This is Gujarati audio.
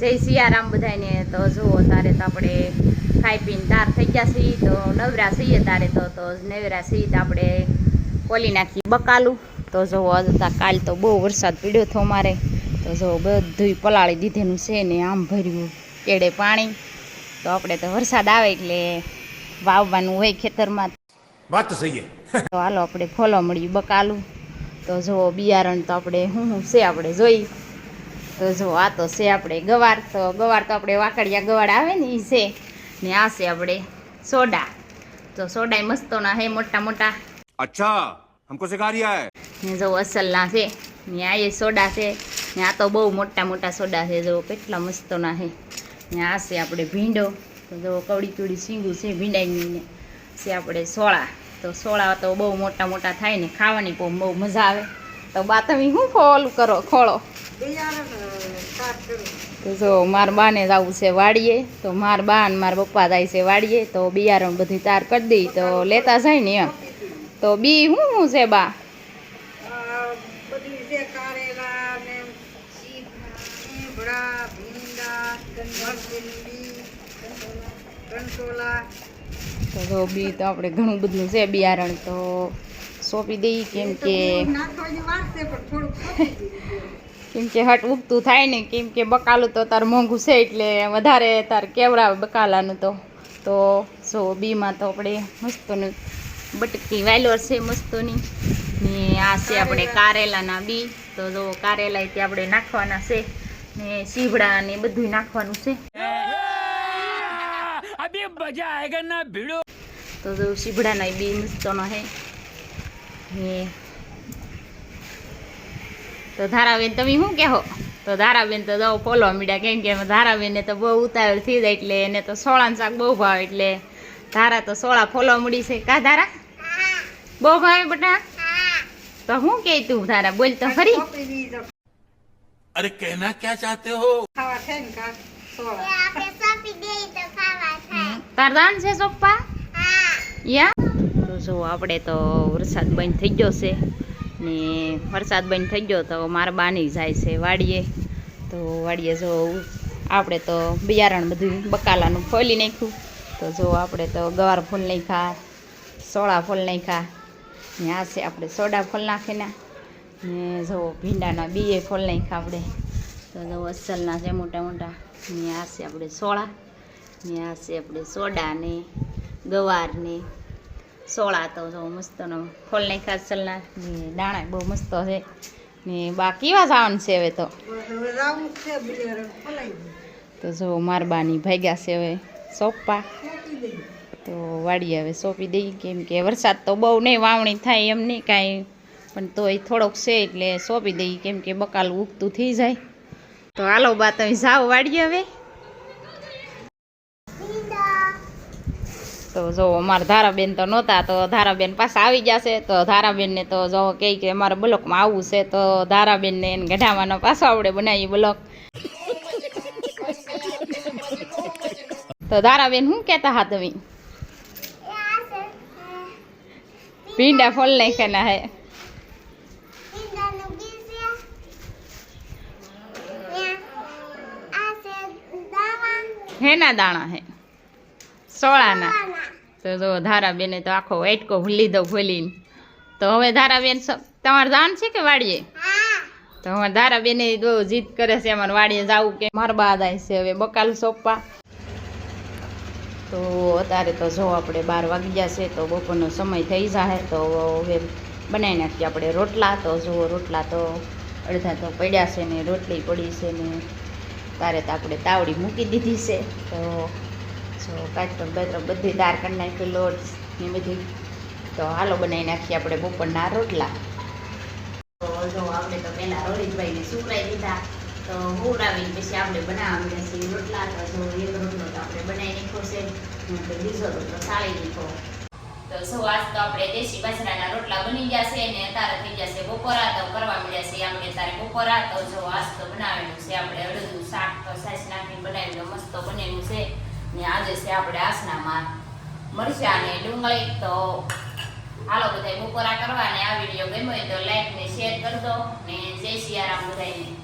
જય સિયારામ બધાને તો જુઓ તારે તો આપણે ખાઈ પીને તાર થઈ ગયા છીએ. તો નવરા છીએ તારે તો. તો નવરા છીએ તો આપણે ખોલી નાખીએ બકાલું. તો જુઓ હતા કાલ તો બહુ વરસાદ પીડ્યો હતો મારે તો જુઓ બધું પલાળી દીધેલું છે ને આમ ભર્યું કેડે પાણી. તો આપણે તો વરસાદ આવે એટલે વાવવાનું હોય ખેતરમાં. વાત સહી તો હાલો આપણે ફોલો મળ્યું બકાલું. તો જુઓ બિયારણ તો આપણે શું શું છે આપણે જોઈ. તો જો આ તો છે આપણે ગવાર તો ગવાર તો આપણે વાકડિયા ગવાડ આવે ને એ છે. ને આ છે આપણે સોડા. તો સોડા મસ્તો ના હે મોટા મોટા. અચ્છા હમકો સિખા રહ્યા હે ને જો અસલના છે. ને આ એ સોડા છે. ને આ તો બહુ મોટા મોટા સોડા છે. જો કેટલા મસ્તોના હે. ને આ છે આપણે ભીંડો. તો જો કવડી કવડી સીંગું છે ભીંડાઈની છે આપણે સોળા. તો સોળા તો બહુ મોટા મોટા થાય ને ખાવાની બહુ બહુ મજા આવે. તો બા તમે શું ફોલ કરો? ખોળો. તો જો મારા બાને જવું છે વાડીએ, તો મારા બા ને મારા પપ્પા જાય છે વાડીએ, તો બિયારણ બધી તાર કરી દઈ તો લેતા જાય ને એમ. તો બી શું શું છે બા? બધી છે કારેલા ને ચીભડા ભીંડા મરચીલી કંટોલા તો જો બી તો આપણે ઘણું બધું છે બિયારણ, તો સોંપી દઈએ કેમ કે નાખવાની વાર છે પણ થોડુંક સોંપી દીધું. કેમ કે હટ ઉગતું થાય ને કેમ કે બકાલું તો તાર મોંઘું છે એટલે વધારે તાર કેવડાવે બકાલાનું તો. તો જો બીમાં તો આપણે મસ્તનું બટકી વાયલોર છે મસ્તોની. ને આ છે આપણે કારેલાના બી. તો જો કારેલા તે આપણે નાખવાના છે. ને સીવડા ને બધું નાખવાનું છે. તો જો સીભડાના બી મસ્તનો છે. ને તો ધારાબેન તમે શું કહો? તો ધારાબેન તો દવ પોલવા મીડ્યા. કેમ કે ધારાબેનને તો બહુ ઉતાવળ થઈ જાય એટલે એને તો સોળાનું શાક બહુ ભાવે એટલે ધારા તો સોળા ફોલવા મળી છે. કા ધારા? બહુ ભાવે બટા? તો શું કે તું ધારા? બોલ તો ફરી. અરે કહેના ક્યાં ચાહતે હો? છે ને તાર દાન છે સોપ્પા યા? તો જો આપણે તો વરસાદ બંધ થઈ ગયો છે. ને વરસાદ બંધ થઈ ગયો તો મારા બાની જાય છે વાડીએ. તો વાડીએ જો આપણે તો બિયારણ બધું બકાલાનું ફોલી નાખ્યું. તો જો આપણે તો ગવાર ફૂલ નાખ્યા, સોળા ફૂલ નાખ્યા. ને આ છે આપણે સોડા ફૂલ નાખીના. ને જો ભીંડાના બીએ ફૂલ નાખ્યા આપણે. તો જો અસલના છે મોટા મોટા. ને આ છે આપણે સોળા. ને આ છે આપણે સોડા ને ગવાર ને સોળા તો જો મસ્તનો ખોલ નાખ્યા અસલના. ને દાણા બહુ મસ્ત છે. ને બા કેવા જવાનું છે હવે તો. તો જો મારબાની ભાગ્યા છે હવે સોંપા તો વાડી હવે સોંપી દઈએ કેમ કે વરસાદ તો બહુ નહીં, વાવણી થાય એમ નહીં કાંઈ. પણ તોય થોડોક છે એટલે સોંપી દઈએ કેમ કે બકાલ ઉગતું થઈ જાય. તો હાલો બા, તમે જાઓ વાડી હવે. તો જો અમારા ધારાબેન તો નહોતા તો ધારાબેન પાછા આવી જશે. તો ધારાબેનને તો જો કહે કે અમારે બ્લોકમાં આવવું છે તો ધારાબેનને એને ગઢાવાનો પાછો આપણે બનાવીએ બ્લોક. તો ધારાબેન શું કહેતા હા તમે? ભીંડા ફોલ નાખેલા હે. હેના દાણા હે. સોળાના. તો જો ધારાબેને તો આખો વાટકો ભૂલી દો ભૂલીને. તો હવે ધારાબેન તમારે દાન છે કે વાડીએ? તો અમારે ધારાબેને બહુ જીદ કરે છે અમારે વાડીએ જવું કે. મારા બા જાય છે હવે બકાલ સોંપવા. તો અત્યારે તો જો આપણે બાર વાગી છે તો બપોરનો સમય થઈ જાય તો હવે બનાવી નાખીએ આપણે રોટલા. તો જુઓ રોટલા તો અડધા તો પડ્યા છે ને રોટલી પડી છે ને. તારે તો આપણે તાવડી મૂકી દીધી છે. તો જો કાચરો બાજરો બધી દાળ કરી નાખી, લોટ ને બધી. તો હાલો બનાવી નાખીએ આપણે બપોરના રોટલા. તો આપણે તો પહેલાં રોહિતભાઈને સુકરાઈ દીધા. તો હુરાવીને પછી આપણે બનાવવા છીએ રોટલા. તો જો એક રોટલો તો આપણે બનાવી નાખ્યો છે. તો બીજો રોટલો સાળી નાખો તો શું આજ તો આપણે દેશી બાજરાના રોટલા બની ગયા છે ને અત્યારે થઈ ગયા છે બપોરા. તો કરવા મળ્યા છે આપણે તારે બપોરા. તો જો આજ તો બનાવેલું છે આપણે અડદું શાક તો સાસ નાખીને બનાવેલું, મસ્ત બનેલું છે. ને આજે છે આપણે આસનામાં મરચાં ને ડુંગળી. તો હાલો બધા બપોરા કરવા ને આ વીડિયો ગમ્યો હોય તો લાઈક ને શેર કરજો ને જય સિયારામ બધાને